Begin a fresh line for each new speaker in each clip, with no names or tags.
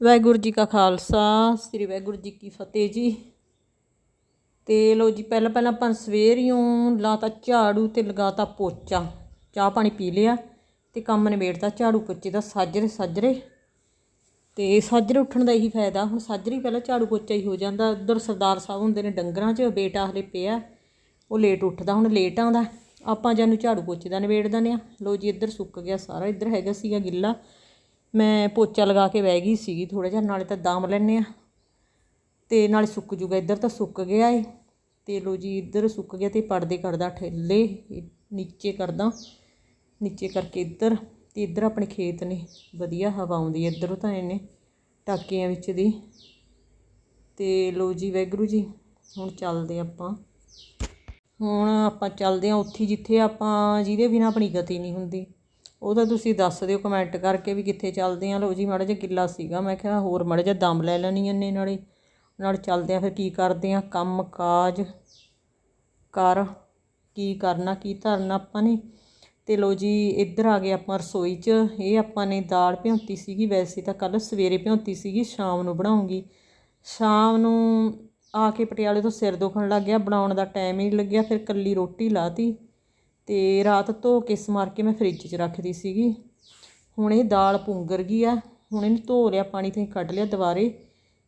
ਵਾਹਿਗੁਰੂ ਜੀ ਕਾ ਖਾਲਸਾ, ਸ੍ਰੀ ਵਾਹਿਗੁਰੂ ਜੀ ਕੀ ਫਤਿਹ ਜੀ। ਤੇ ਲੋ ਜੀ, ਪਹਿਲਾਂ ਪਹਿਲਾਂ ਆਪਾਂ ਸਵੇਰਿਓਂ ਲਾਤਾ ਝਾੜੂ ਤੇ ਲਗਾਤਾ ਪੋਚਾ। ਚਾਹ ਪਾਣੀ ਪੀ ਲਿਆ ਤੇ ਕੰਮ ਨਿਬੇੜਤਾ ਝਾੜੂ ਪੋਚੇ ਦਾ ਸਾਜਰੇ ਸਾਜਰੇ। ਤੇ ਸਾਜਰੇ ਉੱਠਣ ਦਾ ਇਹੀ ਫਾਇਦਾ, ਹੁਣ ਸਾਜਰੇ ਪਹਿਲਾਂ ਝਾੜੂ ਪੋਚਾ ਹੀ ਹੋ ਜਾਂਦਾ। ਉਧਰ ਸਰਦਾਰ ਸਾਹਿਬ ਹੁੰਦੇ ਨੇ ਡੰਗਰਾਂ 'ਚ, ਬੇਟਾ ਹਲੇ ਪਿਆ, ਉਹ ਲੇਟ ਉੱਠਦਾ, ਹੁਣ ਲੇਟ ਆਉਂਦਾ। ਆਪਾਂ ਜਾਨੂੰ ਝਾੜੂ ਪੋਚੇ ਦਾ ਨਿਬੇੜ ਦਿੰਦੇ ਆ ਲੋ ਜੀ, ਇੱਧਰ ਸੁੱਕ ਗਿਆ ਸਾਰਾ, ਇੱਧਰ ਹੈਗਾ ਸੀਗਾ ਗਿੱਲਾ। ਮੈਂ ਪੋਚਾ ਲਗਾ ਕੇ ਬਹਿ ਗਈ ਸੀਗੀ ਥੋੜਾ ਜਿਹਾ, ਨਾਲੇ ਤਾਂ ਦਾਮ ਲੈਣੇ ਆ ਤੇ ਨਾਲੇ ਸੁੱਕ ਜੂਗਾ, ਇੱਧਰ ਤਾਂ ਸੁੱਕ ਗਿਆ ਏ। ਤੇ ਲੋ ਜੀ, ਇੱਧਰ ਸੁੱਕ ਗਿਆ ਤੇ ਪਰਦੇ ਕਰਦਾ ਠੇਲੇ ਨੀਚੇ ਕਰਦਾ, ਨੀਚੇ ਕਰਕੇ ਇੱਧਰ। ਤੇ ਇੱਧਰ ਆਪਣੇ ਖੇਤ ਨੇ, ਵਧੀਆ ਹਵਾ ਆਉਂਦੀ ਹੈ, ਇੱਧਰੋਂ ਤਾਂ ਇਹਨੇ ਟਾਕੀਆਂ ਵਿੱਚ ਦੀ। ਤੇ ਲੋ ਜੀ ਵੈਗਰੂ ਜੀ, ਹੁਣ ਚੱਲਦੇ ਆਪਾਂ। ਹੁਣ ਆਪਾਂ ਚੱਲਦੇ ਹਾਂ ਉੱਥੇ ਜਿੱਥੇ ਆਪਾਂ, ਜਿਹਦੇ ਬਿਨਾ ਆਪਣੀ ਗਤੀ ਨਹੀਂ ਹੁੰਦੀ। ਉਹ ਤਾਂ ਤੁਸੀਂ ਦੱਸ ਦਿਓ ਕਮੈਂਟ ਕਰਕੇ ਵੀ ਕਿੱਥੇ ਚੱਲਦੇ ਆ। ਲੋ ਜੀ, ਮਾੜਾ ਜਿਹਾ ਗਿੱਲਾ ਸੀਗਾ। ਮੈਂ ਕਿਹਾ ਹੋਰ ਮਾੜਾ ਜਿਹਾ ਦਮ ਲੈ ਲੈਣੀ ਇਹਨੇ ਨਾਲੇ। ਨਾਲ ਚੱਲਦੇ ਆ, ਫਿਰ ਕੀ ਕਰਦੇ ਆ? ਕੰਮ ਕਾਜ ਕਰ, ਕੀ ਕਰਨਾ, ਕੀ ਧਰਨਾ ਆਪਾਂ ਨੇ। ਤੇ ਲੋ ਜੀ, ਇੱਧਰ ਆ ਗਏ ਆਪਾਂ ਰਸੋਈ 'ਚ। ਇਹ ਆਪਾਂ ਨੇ ਦਾਲ ਭਿਉਂਤੀ ਸੀਗੀ। ਵੈਸੇ ਤਾਂ ਕੱਲ ਸਵੇਰੇ ਭਿਉਂਤੀ ਸੀਗੀ, ਸ਼ਾਮ ਨੂੰ ਬਣਾਉਂਗੀ। ਸ਼ਾਮ ਨੂੰ ਆ ਕੇ ਪਟਿਆਲੇ ਤੋਂ ਸਿਰ ਦੁਖਣ ਲੱਗ ਗਿਆ। ਬਣਾਉਣ ਦਾ ਟਾਈਮ ਹੀ ਨਹੀਂ ਲੱਗਿਆ। ਫਿਰ ਕੱਲੀ ਰੋਟੀ ਲਾਤੀ। ਤੇ ਰਾਤ ਧੋ ਕੇ ਸਮਾਰ ਕੇ ਮੈਂ ਫ੍ਰਿਜ 'ਚ ਰੱਖਦੀ ਸੀਗੀ। ਹੁਣ ਇਹ ਦਾਲ ਪੁੰਗਰ ਗਈ ਆ। ਹੁਣ ਇਹਨੂੰ ਧੋ ਲਿਆ, ਪਾਣੀ 'ਤੇ ਕੱਢ ਲਿਆ ਦੁਬਾਰੇ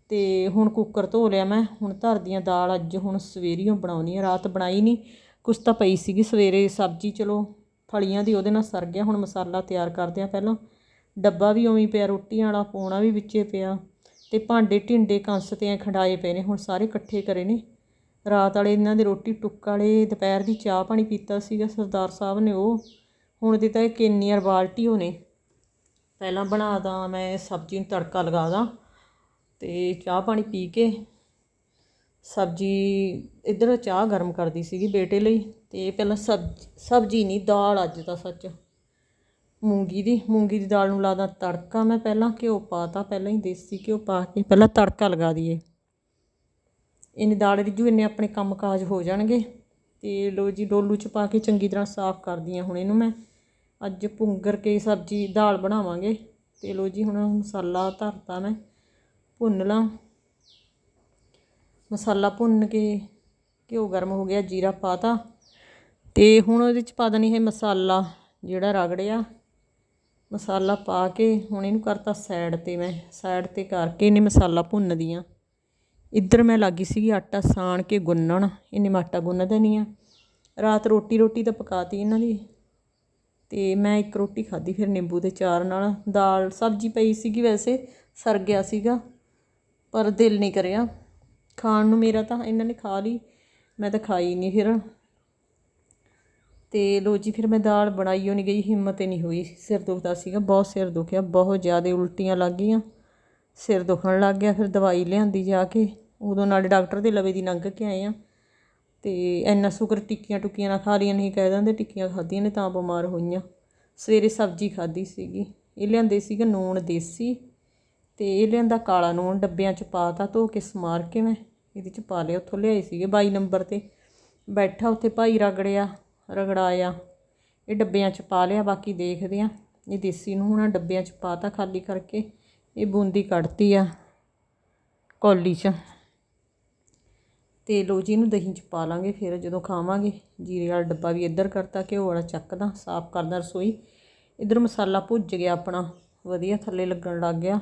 ਤੇ ਹੁਣ ਕੁੱਕਰ ਧੋ ਲਿਆ ਮੈਂ। ਹੁਣ ਧਰਦੀਆਂ ਦਾਲ ਅੱਜ ਹੁਣ ਸਵੇਰੀਓ ਬਣਾਉਣੀ ਆ। ਰਾਤ ਬਣਾਈ ਨਹੀਂ ਕੁਛ ਤਾਂ ਪਈ ਸੀਗੀ ਸਵੇਰੇ ਸਬਜ਼ੀ, ਚਲੋ ਫਲੀਆਂ ਦੀ ਉਹਦੇ ਨਾਲ ਸਰ ਗਿਆ। ਹੁਣ ਮਸਾਲਾ ਤਿਆਰ ਕਰਦੇ ਆ ਪਹਿਲਾਂ। ਡੱਬਾ ਵੀ ਉਵੇਂ ਪਿਆ ਰੋਟੀਆਂ ਵਾਲਾ, ਪੋਣਾ ਵੀ ਵਿੱਚੇ ਪਿਆ ਤੇ ਭਾਂਡੇ ਢਿੰਡੇ ਕੰਸ ਤੇ ਐਂ ਖੰਡਾਏ ਪਏ ਨੇ। ਹੁਣ ਸਾਰੇ ਇਕੱਠੇ ਕਰੇ ਨੇ। ਰਾਤ ਵਾਲੇ ਇਹਨਾਂ ਦੇ ਰੋਟੀ ਟੁੱਕ ਵਾਲੇ ਦੁਪਹਿਰ ਦੀ ਚਾਹ ਪਾਣੀ ਪੀਤਾ ਸੀਗਾ, ਸਰਦਾਰ ਸਾਹਿਬ ਨੇ ਉਹ। ਹੁਣ ਦੀ ਤਾਂ ਇਹ ਕਿੰਨੀਆਂ ਬਾਲਟੀ ਹੋਣੇ। ਪਹਿਲਾਂ ਬਣਾ ਦਾਂ, ਮੈਂ ਸਬਜ਼ੀ ਨੂੰ ਤੜਕਾ ਲਗਾ ਦਾਂ ਤੇ ਚਾਹ ਪਾਣੀ ਪੀ ਕੇ ਸਬਜ਼ੀ ਇੱਧਰ ਚਾਹ ਗਰਮ ਕਰਦੀ ਸੀਗੀ ਬੇਟੇ ਲਈ ਤੇ ਪਹਿਲਾਂ ਸਬਜ਼ੀ ਸਬਜ਼ੀ ਨਹੀਂ, ਦਾਲ ਅੱਜ ਤਾਂ ਸੱਚ। ਮੂੰਗੀ ਦੀ ਮੂੰਗੀ ਦੀ ਦਾਲ ਨੂੰ ਲਾਦਾ ਤੜਕਾ ਮੈਂ ਪਹਿਲਾਂ ਘਿਓ ਪਾਤਾ ਪਹਿਲਾਂ ਹੀ ਦੇਸੀ ਘਿਓ ਪਾ ਕੇ ਪਹਿਲਾਂ ਤੜਕਾ ਲਗਾ ਦਈਏ। ਇਹਨੇ ਦਾਲ ਰਿੱਝੂ ਇੰਨੇ ਆਪਣੇ ਕੰਮ ਕਾਜ ਹੋ ਜਾਣਗੇ। ਤੇ ਲੋ ਜੀ, ਡੋਲੂ ਚ ਪਾ ਕੇ ਚੰਗੀ ਤਰ੍ਹਾਂ ਸਾਫ਼ ਕਰਦੀ ਹਾਂ ਹੁਣ ਇਹਨੂੰ ਮੈਂ। ਅੱਜ ਪੁੰਗਰ ਕੇ ਸਬਜ਼ੀ ਦਾਲ ਬਣਾਵਾਂਗੇ। ਤੇ ਲੋ ਜੀ, ਹੁਣ ਮਸਾਲਾ ਧਰਤਾ ਮੈਂ ਭੁੰਨ ਲਾਂ। ਮਸਾਲਾ ਭੁੰਨ ਕੇ ਘਿਓ ਗਰਮ ਹੋ ਗਿਆ, ਜੀਰਾ ਪਾਤਾ ਤੇ। ਹੁਣ ਉਹਦੇ ਚ ਪਾ ਦੇਣੀ ਹੈ ਮਸਾਲਾ, ਜਿਹੜਾ ਰਗੜਿਆ। ਮਸਾਲਾ ਪਾ ਕੇ ਹੁਣ ਇਹਨੂੰ ਕਰਤਾ ਸਾਈਡ ਤੇ ਮੈਂ। ਸਾਈਡ ਤੇ ਕਰਕੇ ਇਹਨੇ ਮਸਾਲਾ ਭੁੰਨਦੀ ਆ ਇੱਧਰ ਮੈਂ ਲੱਗੀ ਸੀਗੀ ਆਟਾ ਸਾਣ ਕੇ ਗੁੰਨਣ ਇਹਨੇ ਮੈਂ ਆਟਾ ਗੁੰਨ ਦੇਣੀ ਆ। ਰਾਤ ਰੋਟੀ ਰੋਟੀ ਤਾਂ ਪਕਾਤੀ ਇਹਨਾਂ ਦੀ। ਤੇ ਮੈਂ ਇੱਕ ਰੋਟੀ ਖਾਧੀ ਫਿਰ ਨਿੰਬੂ ਦੇ ਚਾਰ ਨਾਲ। ਦਾਲ ਸਬਜ਼ੀ ਪਈ ਸੀਗੀ ਵੈਸੇ, ਸਰ ਗਿਆ ਸੀਗਾ, ਪਰ ਦਿਲ ਨਹੀਂ ਕਰਿਆ। ਖਾਣ ਨੂੰ ਮੇਰਾ ਤਾਂ ਇਹਨਾਂ ਨੇ ਖਾ ਲਈ, ਮੈਂ ਤਾਂ ਖਾਈ ਨਹੀਂ ਫਿਰ। ਤੇ ਲੋ ਜੀ, ਫਿਰ ਮੈਂ ਦਾਲ ਬਣਾਈ ਓ ਨਹੀਂ ਗਈ, ਹਿੰਮਤ ਹੀ ਨਹੀਂ ਹੋਈ। ਸਿਰ ਦੁਖਦਾ ਸੀਗਾ, ਬਹੁਤ ਸਿਰ ਦੁਖਿਆ, ਬਹੁਤ ਜ਼ਿਆਦਾ ਉਲਟੀਆਂ ਲੱਗ ਗਈਆਂ। ਸਿਰ ਦੁਖਣ ਲੱਗ ਗਿਆ, ਫਿਰ ਦਵਾਈ ਲਿਆਂਦੀ ਜਾ ਕੇ। ਉਦੋਂ ਨਾਲੇ ਡਾਕਟਰ ਦੇ ਲਵੇ ਦੀ ਲੰਘ ਕੇ ਆਏ ਆ। ਤੇ ਇੰਨਾ ਸ਼ੁਕਰ ਟਿੱਕੀਆਂ ਟੁੱਕੀਆਂ ਨਾ ਖਾ ਰਹੀਆਂ ਨਹੀਂ ਕਹਿ ਦਿੰਦੇ, ਟਿੱਕੀਆਂ ਖਾਧੀਆਂ ਨੇ ਤਾਂ ਬਿਮਾਰ ਹੋਈਆਂ। ਸਵੇਰੇ ਸਬਜ਼ੀ ਖਾਧੀ ਸੀਗੀ। ਇਹ ਲਿਆਂਦੇ ਸੀਗਾ ਨੂਣ ਦੇਸੀ ਤੇ ਇਹ ਲਿਆਂਦਾ ਕਾਲਾ ਨੂਣ ਡੱਬਿਆਂ 'ਚ ਪਾਤਾ ਧੋ ਕੇ ਸਮਾਰ ਕੇ ਮੈਂ ਇਹਦੇ 'ਚ ਪਾ ਲਿਆ, ਉੱਥੋਂ ਲਿਆਏ ਸੀਗੇ 22 ਨੰਬਰ ਤੇ। ਬੈਠਾ ਉੱਥੇ ਭਾਈ ਰਗੜਿਆ, ਰਗੜਾਇਆ, ਇਹ ਡੱਬਿਆਂ 'ਚ ਪਾ ਲਿਆ, ਬਾਕੀ ਦੇਖਦੇ ਆ। ਇਹ ਦੇਸੀ ਨੂੰ ਹੁਣ ਡੱਬਿਆਂ 'ਚ ਪਾਤਾ ਖਾਲੀ ਕਰਕੇ, ਇਹ ਬੂੰਦੀ ਕੱਢਤੀ ਆ ਕੌਲੀ 'ਚ। ਤੇ ਲੋ ਜੀ ਇਹਨੂੰ ਦਹੀਂ 'ਚ ਪਾ ਲਾਂਗੇ ਫਿਰ ਜਦੋਂ ਖਾਵਾਂਗੇ। ਜੀਰੇ ਵਾਲਾ ਡੱਬਾ ਵੀ ਇੱਧਰ ਕਰਤਾ, ਘਿਓ ਵਾਲਾ ਚੱਕਦਾ, ਸਾਫ਼ ਕਰਦਾ ਰਸੋਈ। ਇੱਧਰ ਮਸਾਲਾ ਭੁੱਜ ਗਿਆ ਆਪਣਾ, ਵਧੀਆ ਥੱਲੇ ਲੱਗਣ ਲੱਗ ਗਿਆ।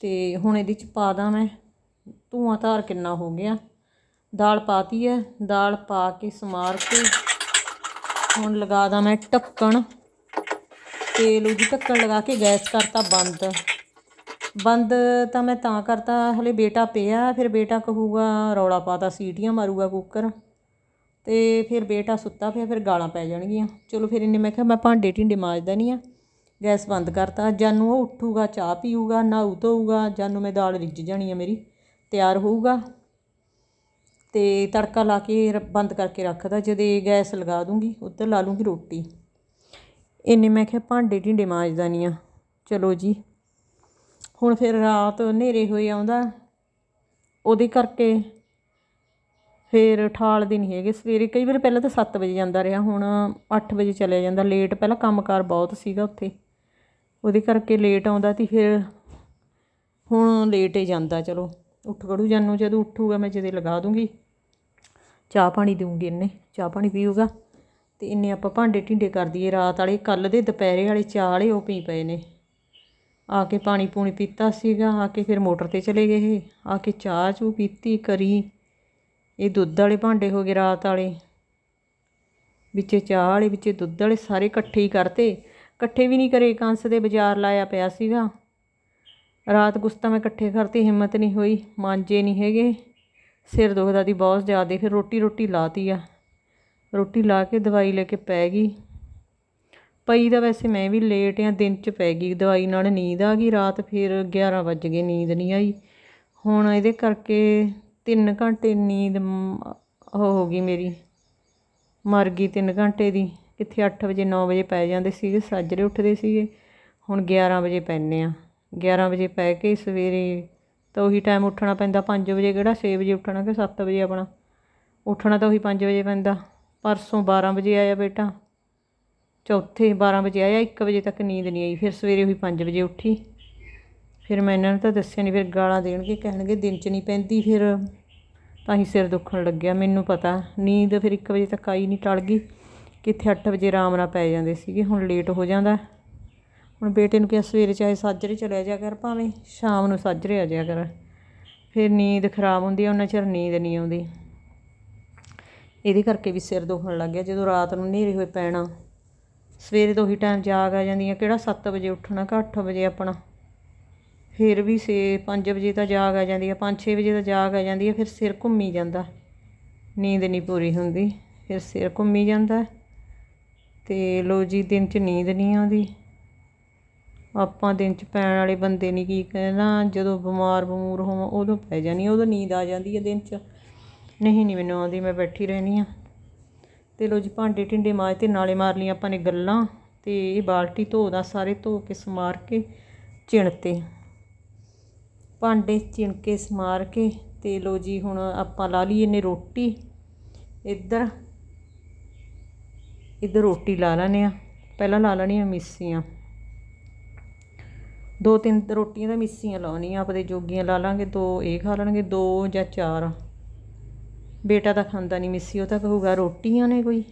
ਤੇ ਹੁਣ ਇਹਦੇ 'ਚ ਪਾ ਦਾਂ ਮੈਂ, ਧੂਆਂ ਧਾਰ ਕਿੰਨਾ ਹੋ ਗਿਆ। ਦਾਲ ਪਾਤੀ ਹੈ ਦਾਲ ਪਾ ਕੇ ਸਮਾਰ ਕੇ ਹੁਣ ਲਗਾ ਦਾਂ ਮੈਂ ਢੱਕਣ। ਤੇ ਲੋ ਜੀ ਢੱਕਣ ਲਗਾ ਕੇ ਗੈਸ ਕਰਤਾ ਬੰਦ। ਬੰਦ ਤਾਂ ਮੈਂ ਤਾਂ ਕਰਤਾ, ਹਲੇ ਬੇਟਾ ਪਿਆ, ਫਿਰ ਬੇਟਾ ਕਹੂਗਾ ਰੌਲਾ ਪਾਤਾ, ਸੀਟੀਆਂ ਮਾਰੂਗਾ ਕੁੱਕਰ। ਤੇ ਫਿਰ ਬੇਟਾ ਸੁੱਤਾ ਪਿਆ, ਫਿਰ ਗਾਲਾਂ ਪੈ ਜਾਣਗੀਆਂ। ਚਲੋ ਫਿਰ ਇਹਨੇ ਮੈਂ ਕਿਹਾ, ਮੈਂ ਭਾਂਡੇ ਢਿੰਡੇ ਮਾਜਦਾ ਨਹੀਂ ਆ। ਗੈਸ ਬੰਦ ਕਰਤਾ। ਜਾਨੂੰ ਉਹ ਉੱਠੂਗਾ, ਚਾਹ ਪੀਊਗਾ ਨਹਾਊ ਧੋਊਗਾ, ਜਾਨੂੰ ਮੈਂ ਦਾਲ ਰਿੱਝ ਜਾਣੀ ਆ ਮੇਰੀ। ਤਿਆਰ ਹੋਊਗਾ। ਤੇ ਤੜਕਾ ਲਾ ਕੇ ਰ- ਬੰਦ ਕਰਕੇ ਰੱਖਦਾ, ਜਦੇ ਗੈਸ ਲਗਾ ਦੂੰਗੀ, ਉੱਧਰ ਲਾ ਲੂੰਗੀ ਰੋਟੀ। ਇੰਨੇ ਮੈਂ ਕਿਹਾ, ਭਾਂਡੇ ਢਿੰਡੇ ਮਾਜਦਾ ਨਹੀਂ ਆ। ਚਲੋ ਜੀ। ਹੁਣ ਫਿਰ ਰਾਤ ਹਨੇਰੇ ਹੋਏ ਆਉਂਦਾ। ਉਹਦੇ ਕਰਕੇ ਫਿਰ ਠਾਲਦੇ ਨਹੀਂ ਹੈਗੇ। ਸਵੇਰੇ ਕਈ ਵਾਰ ਪਹਿਲਾਂ ਤਾਂ 7 ਵਜੇ ਜਾਂਦਾ ਰਿਹਾ, ਹੁਣ 8 ਵਜੇ ਚਲਿਆ ਜਾਂਦਾ। ਲੇਟ ਪਹਿਲਾਂ ਕੰਮਕਾਰ ਬਹੁਤ ਸੀਗਾ ਉੱਥੇ। ਉਹਦੇ ਕਰਕੇ ਲੇਟ ਆਉਂਦਾ ਤੇ ਫਿਰ ਹੁਣ ਲੇਟ ਹੀ ਜਾਂਦਾ, ਚਲੋ। ਉੱਠ ਖੜੂ ਜਾਨੂੰ, ਜਦੋਂ ਉੱਠੂਗਾ ਮੈਂ ਜਦੇ ਲਗਾ ਦੂੰਗੀ। ਚਾਹ ਪਾਣੀ ਦਊਂਗੀ ਇਹਨੇ, ਚਾਹ ਪਾਣੀ ਪੀਊਗਾ। ਤੇ ਇੰਨੇ ਆਪਾਂ ਭਾਂਡੇ ਢਿੰਡੇ ਕਰ ਦਈਏ। ਰਾਤ ਵਾਲੇ ਕੱਲ ਦੇ ਦੁਪਹਿਰੇ ਵਾਲੇ ਚਾਹ ਵਾਲੇ ਉਹ ਪੀ ਪਏ ਨੇ। ਆ ਕੇ ਪਾਣੀ ਪੂਣੀ ਪੀਤਾ ਸੀਗਾ, ਆ ਕੇ ਫਿਰ ਮੋਟਰ ਤੇ ਚਲੇ ਗਏ ਇਹ। ਆ ਕੇ ਚਾਹ ਚੂ ਪੀਤੀ, ਕਰੀ। ਇਹ ਦੁੱਧ ਵਾਲੇ ਭਾਂਡੇ ਹੋ ਗਏ ਰਾਤ ਵਾਲੇ। ਵਿੱਚ ਚਾਹ ਵਾਲੇ, ਵਿੱਚ ਦੁੱਧ ਵਾਲੇ ਸਾਰੇ ਇਕੱਠੇ ਹੀ ਕਰਤੇ। ਇਕੱਠੇ ਵੀ ਨਹੀਂ ਕਰੇ, ਕੰਸ ਦੇ ਬਾਜ਼ਾਰ ਲਾਇਆ ਪਿਆ ਸੀਗਾ। ਰਾਤ ਗੁੱਸਤਾ ਮੈਂ ਇਕੱਠੇ ਕਰਤੇ, ਹਿੰਮਤ ਨਹੀਂ ਹੋਈ, ਮਾਂਜੇ ਨਹੀਂ ਹੈਗੇ। ਸਿਰ ਦੁਖਦਾ ਦੀ ਬਹੁਤ ਜ਼ਿਆਦਾ, ਫਿਰ ਰੋਟੀ ਰੋਟੀ ਲਾਤੀ ਆ। ਰੋਟੀ ਲਾ ਕੇ ਦਵਾਈ ਲੈ ਕੇ ਪੈ ਗਈ। ਪਈ ਦਾ ਵੈਸੇ ਮੈਂ ਵੀ ਲੇਟ ਆ, ਦਿਨ ਚ ਪੈ ਗਈ, ਦਵਾਈ ਨਾਲ ਨੀਂਦ ਆ ਗਈ, ਰਾਤ ਫਿਰ 11 ਵੱਜ ਗਏ, ਨੀਂਦ ਨਹੀਂ ਆਈ। ਹੁਣ ਇਹਦੇ ਕਰਕੇ 3 ਘੰਟੇ ਨੀਂਦ ਹੋ ਗਈ ਮੇਰੀ, ਮਰ ਗਈ 3 ਘੰਟੇ ਦੀ। ਕਿੱਥੇ 8 ਵਜੇ 9 ਵਜੇ ਪੈ ਜਾਂਦੇ ਸੀਗੇ, ਸਾਜਰੇ ਉੱਠਦੇ ਸੀਗੇ। ਹੁਣ 11 ਵਜੇ ਪੈਂਦੇ ਆ। 11 ਵਜੇ ਪੈ ਕੇ ਸਵੇਰੇ ਤਾਂ ਉਹੀ ਟਾਈਮ ਉੱਠਣਾ ਪੈਂਦਾ 5 ਵਜੇ ਕਿਹੜਾ 6 ਵਜੇ ਉੱਠਣਾ ਕਿ 7 ਵਜੇ ਆਪਣਾ? ਉੱਠਣਾ ਤਾਂ ਉਹੀ 5 ਵਜੇ ਪੈਂਦਾ। ਪਰਸੋਂ 12 ਵਜੇ ਆਇਆ ਬੇਟਾ। ਚੌਥੇ 12 ਵਜੇ ਆਇਆ 1 ਵਜੇ ਤੱਕ ਨੀਂਦ ਨਹੀਂ ਆਈ। ਫਿਰ ਸਵੇਰੇ ਉਹੀ 5 ਵਜੇ ਉੱਠੀ। ਫਿਰ ਮੈਂ ਇਹਨਾਂ ਨੂੰ ਤਾਂ ਦੱਸਿਆ ਨਹੀਂ ਫਿਰ ਗਾਲਾਂ ਦੇਣਗੇ, ਕਹਿਣਗੇ ਦਿਨ 'ਚ ਨਹੀਂ ਪੈਂਦੀ, ਫਿਰ ਤਾਂ ਹੀ ਸਿਰ ਦੁਖਣ ਲੱਗਿਆ। ਮੈਨੂੰ ਪਤਾ, ਨੀਂਦ ਫਿਰ 1 ਵਜੇ ਤੱਕ ਆਈ ਨਹੀਂ ਟਲ ਗਈ। ਕਿੱਥੇ 8 ਵਜੇ ਆਰਾਮ ਨਾਲ ਪੈ ਜਾਂਦੇ ਸੀਗੇ, ਹੁਣ ਲੇਟ ਹੋ ਜਾਂਦਾ। ਹੁਣ ਬੇਟੇ ਨੂੰ ਕਿਹਾ ਸਵੇਰੇ ਚਾਹੇ ਸਾਜਰੇ ਚਲਿਆ ਜਾ ਕਰ, ਭਾਵੇਂ ਸ਼ਾਮ ਨੂੰ ਸਾਜਰੇ ਆ ਜਾਇਆ ਕਰ। ਫਿਰ ਨੀਂਦ ਖਰਾਬ ਹੁੰਦੀ ਆ, ਉਹਨਾਂ ਚਿਰ ਨੀਂਦ ਨਹੀਂ ਆਉਂਦੀ। ਇਹਦੇ ਕਰਕੇ ਵੀ ਸਿਰ ਦੁਖਣ ਲੱਗ ਗਿਆ ਜਦੋਂ ਰਾਤ ਨੂੰ ਹਨੇਰੇ ਹੋਏ ਪੈਣਾ। ਸਵੇਰੇ ਤੋਂ ਹੀ ਟਾਈਮ ਜਾਗ ਆ ਜਾਂਦੀ ਆ ਕਿਹੜਾ 7 ਵਜੇ ਉੱਠਣਾ ਕਿ 8 ਵਜੇ ਆਪਣਾ? ਫਿਰ ਵੀ ਸੇ 5 ਵਜੇ ਤਾਂ ਜਾਗ ਆ ਜਾਂਦੀ ਹੈ 5-6 ਵਜੇ ਤਾਂ ਜਾਗ ਆ ਜਾਂਦੀ ਹੈ ਫਿਰ ਸਿਰ ਘੁੰਮੀ ਜਾਂਦਾ। ਨੀਂਦ ਨਹੀਂ ਪੂਰੀ ਹੁੰਦੀ ਫਿਰ ਸਿਰ ਘੁੰਮੀ ਜਾਂਦਾ। ਤੇ ਲੋ ਜੀ ਦਿਨ 'ਚ ਨੀਂਦ ਨਹੀਂ ਆਉਂਦੀ। ਆਪਾਂ ਦਿਨ 'ਚ ਪੈਣ ਵਾਲੇ ਬੰਦੇ ਨਹੀਂ ਕੀ ਕਹਿਣਾ ਜਦੋਂ ਬਿਮਾਰ ਬਮੂਰ ਹੋਵਾਂ ਉਦੋਂ ਪੈ ਜਾਣੀ ਆ, ਉਦੋਂ ਨੀਂਦ ਆ ਜਾਂਦੀ ਹੈ ਦਿਨ 'ਚ। ਨਹੀਂ ਨਹੀਂ ਮੈਨੂੰ ਆਉਂਦੀ ਮੈਂ ਬੈਠੀ ਰਹਿਣੀ ਆ। ਤੇ ਲੋ ਜੀ, ਭਾਂਡੇ ਢਿੰਡੇ ਮਾਜ ਤੇ ਨਾਲੇ ਮਾਰ ਲਈਆਂ ਆਪਾਂ ਨੇ ਗੱਲਾਂ ਤੇ ਇਹ ਬਾਲਟੀ ਧੋਦਾ ਸਾਰੇ ਧੋ ਕੇ ਸਮਾਰ ਕੇ ਚਿਣਤੇ। ਭਾਂਡੇ ਚਿਣ ਕੇ ਸਮਾਰ ਕੇ ਤੇ ਲੋ ਜੀ, ਹੁਣ ਆਪਾਂ ਲਾ ਲਈਏ ਨੇ ਰੋਟੀ। ਇੱਧਰ ਇੱਧਰ ਰੋਟੀ ਲਾ ਲੈਣੇ ਆ ਪਹਿਲਾਂ ਲਾ ਲੈਣੀਆਂ ਮਿੱਸੀਆਂ। ਦੋ ਤਿੰਨ ਰੋਟੀਆਂ ਤਾਂ ਮਿੱਸੀਆਂ ਲਾਉਣੀਆਂ, ਆਪਦੇ ਜੋਗੀਆਂ ਲਾ ਲਾਂਗੇ, ਦੋ ਇਹ ਖਾ ਲੈਣਗੇ, ਦੋ ਜਾਂ ਚਾਰ। ਬੇਟਾ ਤਾਂ ਖਾਂਦਾ ਨਹੀਂ ਮਿੱਸੀ, ਉਹ ਤਾਂ ਕਹੂਗਾ, ਰੋਟੀਆਂ ਨੇ ਕੋਈ।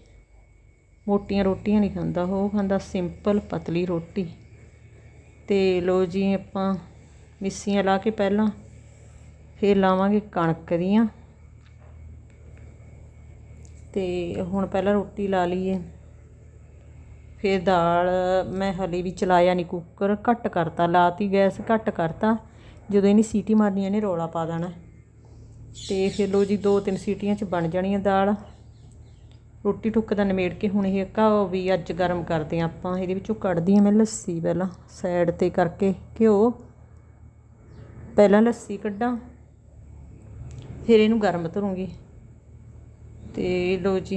ਮੋਟੀਆਂ ਰੋਟੀਆਂ ਨਹੀਂ ਖਾਂਦਾ ਉਹ ਖਾਂਦਾ ਸਿੰਪਲ ਪਤਲੀ ਰੋਟੀ। ਤੇ ਲੋ ਜੀ, ਆਪਾਂ ਮਿੱਸੀਆਂ ਲਾ ਕੇ ਪਹਿਲਾਂ ਫਿਰ ਲਾਵਾਂਗੇ ਕਣਕ ਦੀਆਂ। ਤੇ ਹੁਣ ਪਹਿਲਾਂ ਰੋਟੀ ਲਾ ਲਈਏ। ਫਿਰ ਦਾਲ ਮੈਂ ਹਲੇ ਵੀ ਚਲਾਇਆ ਨਹੀਂ ਕੁੱਕਰ ਘੱਟ ਕਰਤਾ, ਲਾਤੀ ਗੈਸ ਘੱਟ ਕਰਤਾ। ਜਦੋਂ ਇਹਨੇ ਸੀਟੀ ਮਾਰਨੀ, ਇਹਨੇ ਰੋਲਾ ਪਾ ਦੇਣਾ। ਤੇ ਫਿਰ ਲੋ ਜੀ ਦੋ ਤਿੰਨ ਸੀਟੀਆਂ 'ਚ ਬਣ ਜਾਣੀ ਆ ਦਾਲ। ਰੋਟੀ ਟੁੱਕ ਦਾ ਨਿਮੇੜ ਕੇ ਹੁਣ ਇਹ ਘਾਓ ਵੀ ਅੱਜ ਗਰਮ ਕਰਦੇ ਆ ਆਪਾਂ। ਇਹਦੇ ਵਿੱਚੋਂ ਕੱਢਦੀ ਆ ਮੈਂ ਲੱਸੀ ਪਹਿਲਾਂ ਸਾਈਡ ਤੇ ਕਰਕੇ ਘਿਓ। ਪਹਿਲਾਂ ਲੱਸੀ ਕੱਢਾਂ, ਫਿਰ ਇਹਨੂੰ ਗਰਮ ਧਰੂੰਗੀ। ਤੇ ਲੋ ਜੀ,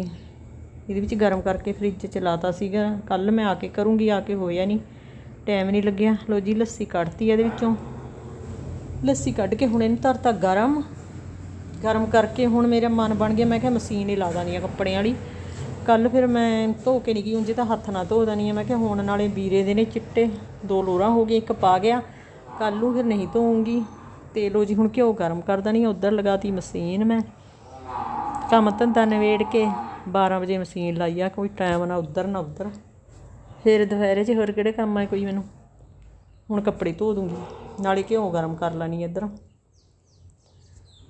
ਇਹਦੇ ਵਿੱਚ ਗਰਮ ਕਰਕੇ ਫ੍ਰਿਜ 'ਚ ਲਾਤਾ ਸੀਗਾ। ਕੱਲ ਮੈਂ ਆ ਕੇ ਕਰੂੰਗੀ, ਆ ਕੇ ਹੋਇਆ ਨਹੀਂ ਟਾਈਮ ਨਹੀਂ ਲੱਗਿਆ। ਲੋ ਜੀ, ਲੱਸੀ ਕੱਢਤੀ ਇਹਦੇ ਵਿੱਚੋਂ। ਲੱਸੀ ਕੱਢ ਕੇ ਹੁਣ ਇਹਨੂੰ ਧਰਤਾ ਗਰਮ। ਗਰਮ ਕਰਕੇ ਹੁਣ ਮੇਰਾ ਮਨ ਬਣ ਗਿਆ, ਮੈਂ ਕਿਹਾ ਮਸ਼ੀਨ ਹੀ ਲਾ ਦਾਨੀ ਆ ਕੱਪੜਿਆਂ ਵਾਲੀ। ਕੱਲ ਫਿਰ ਮੈਂ ਧੋ ਕੇ ਨਹੀਂ ਗਈ ਉਂਝ ਤਾਂ ਹੱਥ ਨਾਲ ਧੋ ਦਾਨੀ ਆ, ਮੈਂ ਕਿਹਾ ਹੁਣ ਨਾਲੇ ਵੀਰੇ ਦੇ ਨੇ ਚਿੱਟੇ, ਦੋ ਲੋਰਾਂ ਹੋ ਗਈਆਂ, ਇੱਕ ਪਾ ਗਿਆ। ਕੱਲ ਨੂੰ ਫਿਰ ਨਹੀਂ ਧੋਉਂਗੀ ਤੇ ਲੋ ਜੀ ਹੁਣ ਘਿਓ ਗਰਮ ਕਰ ਦਾਨੀ ਆ, ਉੱਧਰ ਲਗਾਤੀ ਮਸ਼ੀਨ ਮੈਂ। ਕੰਮ ਧੰਦਾ ਨਵੇੜ ਕੇ 12 ਵਜੇ ਮਸ਼ੀਨ ਲਾਈ ਆ, ਕੋਈ ਟਾਈਮ ਨਾ ਉੱਧਰ ਨਾ ਉੱਧਰ। ਫਿਰ ਦੁਪਹਿਰੇ 'ਚ ਹੋਰ ਕਿਹੜੇ ਕੰਮ ਆ ਕੋਈ ਮੈਨੂੰ? ਹੁਣ ਕੱਪੜੇ ਧੋ ਦੂੰਗੀ, ਨਾਲੇ ਘਿਓ ਗਰਮ ਕਰ ਲੈਣੀ ਇੱਧਰ।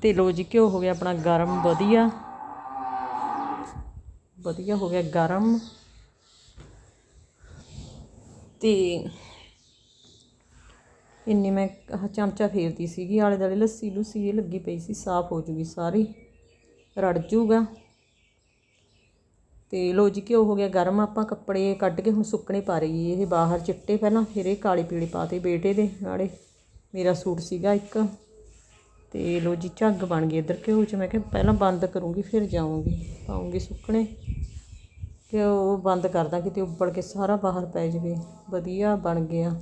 ਤੇ ਲੋ ਜੀ, ਘਿਓ ਹੋ ਗਿਆ ਆਪਣਾ ਗਰਮ, ਵਧੀਆ। ਵਧੀਆ ਹੋ ਗਿਆ ਗਰਮ। ਤੇ ਇੰਨੀ ਮੈਂ ਚਮਚਾ ਫੇਰਦੀ ਸੀਗੀ ਆਲੇ ਦੁਆਲੇ ਲੱਸੀ ਲੁੱਸੀ ਇਹ ਲੱਗੀ ਪਈ ਸੀ, ਸਾਫ਼ ਹੋ ਜੂਗੀ ਸਾਰੀ, ਰੜ ਜੂਗਾ। ਤੇ ਲੋ ਜੀ, ਘਿਓ ਹੋ ਗਿਆ ਗਰਮ, ਆਪਾਂ ਕੱਪੜੇ ਕੱਢ ਕੇ ਹੁਣ ਸੁੱਕਣੇ ਪਾ ਰਹੀ ਇਹ ਬਾਹਰ ਚਿੱਟੇ ਪਹਿਲਾਂ, ਫਿਰ ਇਹ ਕਾਲੇ ਪੀਲੇ ਪਾਤੇ ਬੇਟੇ ਦੇ ਨਾਲੇ। ਮੇਰਾ ਸੂਟ ਸੀਗਾ ਇੱਕ। ਤੇ ਲੋ ਜੀ, ਝੱਗ ਬਣ ਗਈ ਇੱਧਰ ਘਿਓ ਚ। ਮੈਂ ਕਿਹਾ ਪਹਿਲਾਂ ਬੰਦ ਕਰੂੰਗੀ, ਫਿਰ ਜਾਊਂਗੀ। ਪਾਉਂਗੀ ਸੁੱਕਣੇ। ਘਿਓ ਉਹ ਬੰਦ ਕਰਦਾ ਕਿਤੇ ਉੱਬਲ ਕੇ ਸਾਰਾ ਬਾਹਰ ਪੈ ਜਾਵੇ। ਵਧੀਆ ਬਣ ਗਿਆ।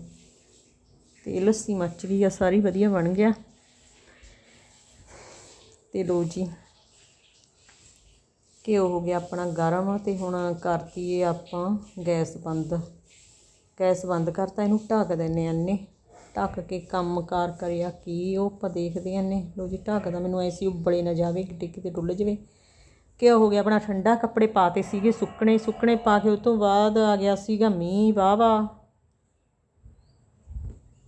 ਤੇ ਲੱਸੀ ਮੱਚ ਗਈ ਆ, ਸਾਰੀ ਵਧੀਆ ਬਣ ਗਿਆ। ਤੇ ਲੋ ਜੀ, ਘਿਓ ਹੋ ਗਿਆ ਆਪਣਾ ਗਰਮ। ਤੇ ਹੁਣ ਕਰਤੀ ਆਪਾਂ ਗੈਸ ਬੰਦ। ਗੈਸ ਬੰਦ ਕਰਤਾ, ਇਹਨੂੰ ਢੱਕ ਦਿੰਨੇ ਆ ਨੇ ਢੱਕ ਕੇ ਕੰਮ ਕਾਰ ਕਰਿਆ ਕੀ ਉਹ ਆਪਾਂ ਦੇਖਦੇ ਹਾਂ ਨੇ ਲੋ ਜੀ ਢੱਕਦਾ ਮੈਨੂੰ ਐਸੀ ਉਬਲੇ ਨਾ ਜਾਵੇ ਕਿਤੇ ਕਿਤੇ ਡੁੱਲ ਜਾਵੇ। ਕਿ ਹੋ ਗਿਆ? ਆਪਣਾ ਠੰਡਾ ਕੱਪੜੇ ਪਾਤੇ ਸੀਗੇ, ਸੁੱਕਣੇ ਸੁੱਕਣੇ ਪਾ ਕੇ ਉਸ ਤੋਂ ਬਾਅਦ ਆ ਗਿਆ ਸੀਗਾ ਮੀਂਹ ਵਾਵਾ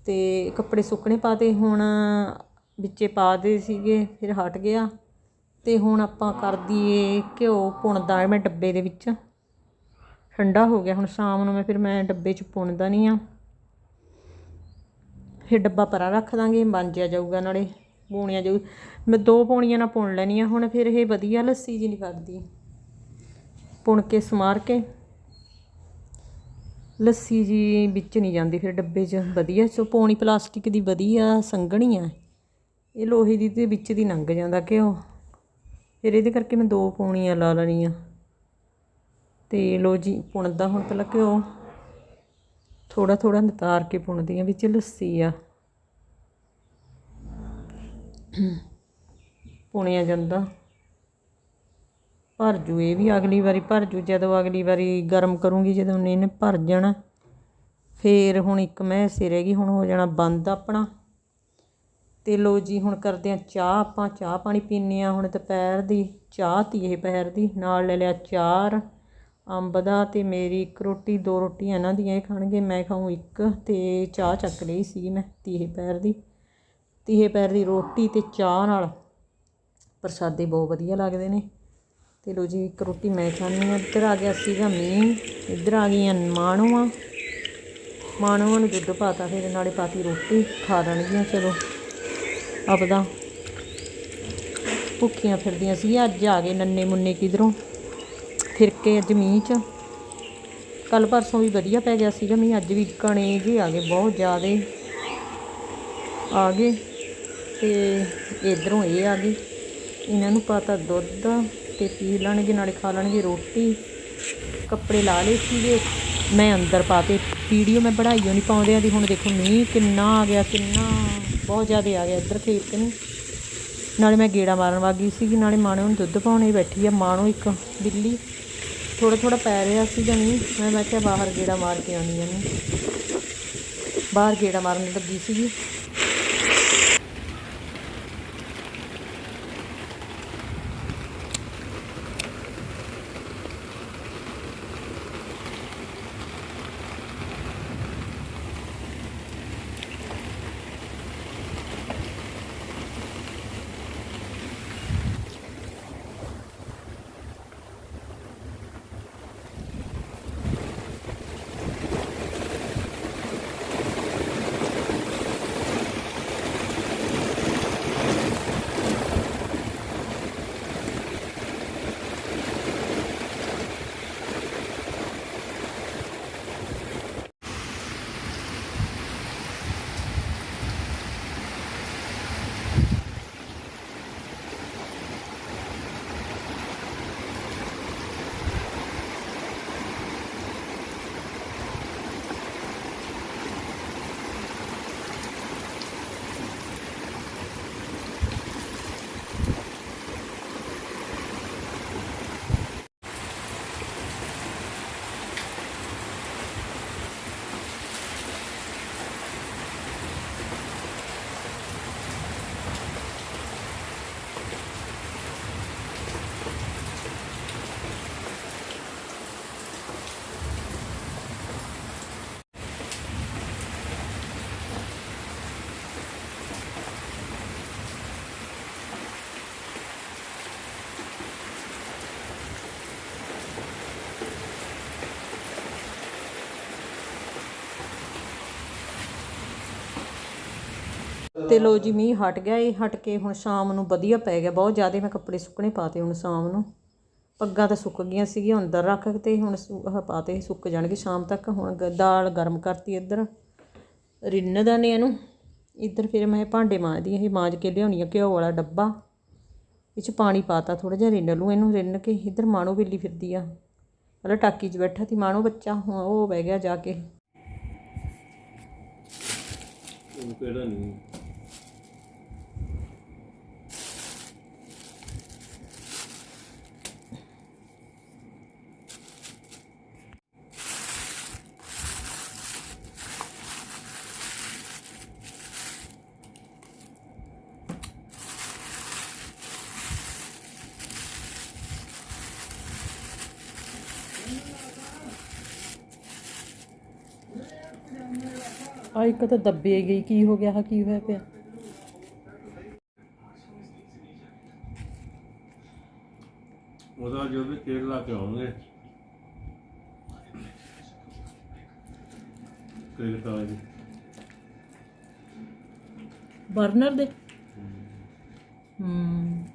ਤੇ ਕੱਪੜੇ ਸੁੱਕਣੇ ਪਾਤੇ, ਹੁਣ ਵਿੱਚੇ ਪਾ ਦੇ ਸੀਗੇ, ਫਿਰ ਹਟ ਗਿਆ। ਤੇ ਹੁਣ ਆਪਾਂ ਕਰ ਦਈਏ ਘਿਓ ਪੁਣਦਾ ਮੈਂ ਡੱਬੇ ਦੇ ਵਿੱਚ। ਠੰਡਾ ਹੋ ਗਿਆ, ਹੁਣ ਸ਼ਾਮ ਨੂੰ ਮੈਂ ਫਿਰ ਮੈਂ ਡੱਬੇ 'ਚ ਪੁਣਦਾ ਨਹੀਂ ਆ। ਫਿਰ ਡੱਬਾ ਪਰਾਂ ਰੱਖ ਦਾਂਗੇ, ਬਣ ਜਿਆ ਜਾਊਗਾ ਨਾਲੇ ਪੂਣੀਆਂ ਜਾਊ। ਮੈਂ ਦੋ ਪੌਣੀਆਂ ਨਾਲ ਪੁਣ ਲੈਣੀਆਂ ਹੁਣ, ਫਿਰ ਇਹ ਵਧੀਆ ਲੱਸੀ ਜੀ ਨਹੀਂ ਕਰਦੀ ਪੁਣ ਕੇ ਸਮਾਰ ਕੇ, ਲੱਸੀ ਜੀ ਵਿੱਚ ਨਹੀਂ ਜਾਂਦੀ ਫਿਰ ਡੱਬੇ 'ਚ। ਵਧੀਆ, ਸੋ ਪੌਣੀ ਪਲਾਸਟਿਕ ਦੀ ਵਧੀਆ ਸੰਘਣੀ ਆ। ਇਹ ਲੋਹੇ ਦੀ ਤੇ ਵਿੱਚ ਦੀ ਲੰਘ ਜਾਂਦਾ ਘਿਓ। ਫਿਰ ਇਹਦੇ ਕਰਕੇ ਮੈਂ ਦੋ ਪੌਣੀਆਂ ਲਾ ਲੈਣੀਆਂ। ਤੇ ਲੋ ਜੀ, ਪੁਣਦਾ ਹੁਣ ਪਹਿਲਾਂ ਘਿਓ। ਥੋੜਾ ਥੋੜਾ ਨਿਤਾਰ ਕੇ ਪੁਣਦੀ ਆ ਵਿੱਚ ਲੱਸੀ ਆ। ਪੁਣਿਆ ਜਾਂਦਾ। ਭਰ ਜੂ, ਇਹ ਵੀ ਅਗਲੀ ਵਾਰੀ ਭਰ ਜੂ, ਜਦੋਂ ਅਗਲੀ ਵਾਰੀ ਗਰਮ ਕਰੂੰਗੀ, ਜਦੋਂ ਇਹਨੇ ਭਰ ਜਾਣਾ। ਫੇਰ ਹੁਣ ਇੱਕ ਮੈਸੇ ਰਹਿ ਗਈ, ਹੁਣ ਹੋ ਜਾਣਾ ਬੰਦ ਆਪਣਾ। ਤੇ ਲੋ ਜੀ, ਹੁਣ ਕਰਦੇ ਆ ਚਾਹ ਆਪਾਂ। ਚਾਹ ਪਾਣੀ ਪੀਨੇ ਆ ਹੁਣ ਦੁਪਹਿਰ ਦੀ। ਚਾਹ ਤੀ ਇਹ ਪਹਿਰ ਦੀ, ਨਾਲ ਲੈ ਲਿਆ ਚਾਰ। ਅੰਬ ਦਾ ਅਤੇ ਮੇਰੀ ਇੱਕ ਰੋਟੀ, ਦੋ ਰੋਟੀਆਂ ਇਹਨਾਂ ਦੀਆਂ ਇਹ ਖਾਣਗੇ। ਮੈਂ ਖਾਊਂ ਇੱਕ ਅਤੇ ਚਾਹ ਚੱਕ ਲਈ ਸੀ ਮੈਂ ਤੀਹੇ ਪੈਰ ਦੀ। ਤੀਹੇ ਪੈਰ ਦੀ ਰੋਟੀ ਅਤੇ ਚਾਹ ਨਾਲ ਪ੍ਰਸਾਦੇ ਬਹੁਤ ਵਧੀਆ ਲੱਗਦੇ ਨੇ। ਤੇ ਲੋ ਜੀ, ਇੱਕ ਰੋਟੀ ਮੈਂ ਖਾਣੀ ਆ ਇੱਧਰ ਆ ਗਿਆ ਸੀਗਾ ਮੀਂਹ। ਇੱਧਰ ਆ ਗਈਆਂ ਮਾਣੂਆਂ। ਮਾਣੂਆਂ ਨੂੰ ਦੁੱਧ ਪਾਤਾ, ਫਿਰ ਨਾਲੇ ਪਾਤੀ ਰੋਟੀ। ਖਾ ਲੈਣਗੀਆਂ, ਚਲੋ। ਆਪਦਾ ਭੁੱਖੀਆਂ ਫਿਰਦੀਆਂ ਸੀ। ਅੱਜ ਆ ਗਏ ਨੰਨੇ ਮੁੰਨੇ ਕਿਧਰੋਂ? ਫਿਰਕੇ ਅੱਜ ਮੀਂਹ ਚ। ਕੱਲ ਪਰਸੋਂ ਵੀ ਵਧੀਆ ਪੈ ਗਿਆ ਸੀਗਾ ਮੀਂਹ, ਅੱਜ ਵੀ ਕਣੇ ਜਿਹੇ ਆ ਗਏ, ਬਹੁਤ ਜ਼ਿਆਦੇ ਆ ਗਏ। ਤੇ ਇਧਰੋਂ ਇਹ ਆ ਗਏ। ਇਹਨਾਂ ਨੂੰ ਪਾਤਾ ਦੁੱਧ ਤੇ ਪੀ ਲੈਣਗੇ, ਨਾਲੇ ਖਾ ਲੈਣਗੇ ਰੋਟੀ। ਕੱਪੜੇ ਲਾ ਲਏ ਸੀਗੇ। ਮੈਂ ਅੰਦਰ ਪਾਤੇ ਵੀਡੀਓ ਮੈਂ ਬਣਾਈ ਓ ਨਹੀਂ ਪਾਉਂਦੇ ਆ ਦੀ, ਹੁਣ ਦੇਖੋ ਮੀਂਹ ਕਿੰਨਾ ਆ ਗਿਆ, ਕਿੰਨਾ ਬਹੁਤ ਜ਼ਿਆਦਾ ਆ ਗਿਆ ਇੱਧਰ ਖੇਤ ਨੂੰ। ਨਾਲੇ ਮੈਂ ਗੇੜਾ ਮਾਰਨ ਵਾਗੀ ਸੀਗੀ, ਨਾਲੇ ਮਾਣੋ ਨੂੰ ਦੁੱਧ ਪਾਉਣੇ ਬੈਠੀ ਆ ਮਾਣੋ ਇੱਕ ਬਿੱਲੀ। ਥੋੜਾ ਥੋੜਾ ਪੈ ਰਿਹਾ ਸੀਗਾ ਨਹੀਂ, ਮੈਂ ਮੈਂ ਕਿਹਾ ਬਾਹਰ ਗੇੜਾ ਮਾਰ ਕੇ ਆਉਣੀ ਆ ਨੂੰ ਬਾਹਰ ਗੇੜਾ ਮਾਰਨ ਲੱਗੀ ਸੀਗੀ। ਤੇ ਲੋ ਜੀ ਮੀਂਹ ਹਟ ਗਿਆ, ਇਹ ਹਟ ਕੇ ਹੁਣ ਸ਼ਾਮ ਨੂੰ ਵਧੀਆ ਪੈ ਗਿਆ, ਬਹੁਤ ਜ਼ਿਆਦਾ ਮੈਂ ਕੱਪੜੇ ਸੁੱਕਣੇ ਪਾਤੇ ਹੁਣ ਸ਼ਾਮ ਨੂੰ। ਪੱਗਾਂ ਤਾਂ ਸੁੱਕ ਗਈਆਂ ਸੀਗੀਆਂ ਅੰਦਰ ਰੱਖ ਕੇ ਤੇ ਹੁਣ ਆਹ ਪਾਤੇ ਸੁੱਕ ਜਾਣਗੇ ਸ਼ਾਮ ਤੱਕ, ਹੁਣ ਗ- ਦਾਲ ਗਰਮ ਕਰਤੀ ਇੱਧਰ। ਰਿੰਨ ਦਾ ਨੇ ਇਹਨੂੰ, ਇੱਧਰ ਫਿਰ ਮੈਂ ਭਾਂਡੇ ਮਾਂਜਦੀ ਇਹ ਮਾਂਜ ਕੇ ਲਿਆਉਣੀ ਆ ਘਿਓ ਵਾਲਾ ਡੱਬਾ। ਇਹ 'ਚ ਪਾਣੀ ਪਾਤਾ ਥੋੜਾ ਜਿਹਾ, ਰਿੰਨ ਲੂ ਇਹਨੂੰ, ਰਿੰਨ ਕੇ ਇੱਧਰ ਮਾਣੋ ਬਿੱਲੀ ਫਿਰਦੀ ਆ। ਪਹਿਲਾਂ ਟਾਕੀ 'ਚ ਬੈਠਾ ਸੀ, ਮਾਣੋ ਬੱਚਾ, ਹੁਣ ਉਹ ਬਹਿ ਗਿਆ ਜਾ ਕੇ।
ਉਹ ਕਿਹੜਾ ਨਹੀਂ
ਆ ਇੱਕ ਤਾਂ ਦੱਬੇ ਗਈ ਕੀ ਹੋ ਗਿਆ ਆ ਕੀ ਹੋਇਆ ਪਿਆ?
ਉਹਦਾ ਜੋ ਵੀ ਤੇਲ ਲਾ ਕੇ ਆਉਣਗੇ। ਤੇਲ ਤਾਂ ਜੀ
ਬਰਨਰ ਦੇ? ਹੂੰ।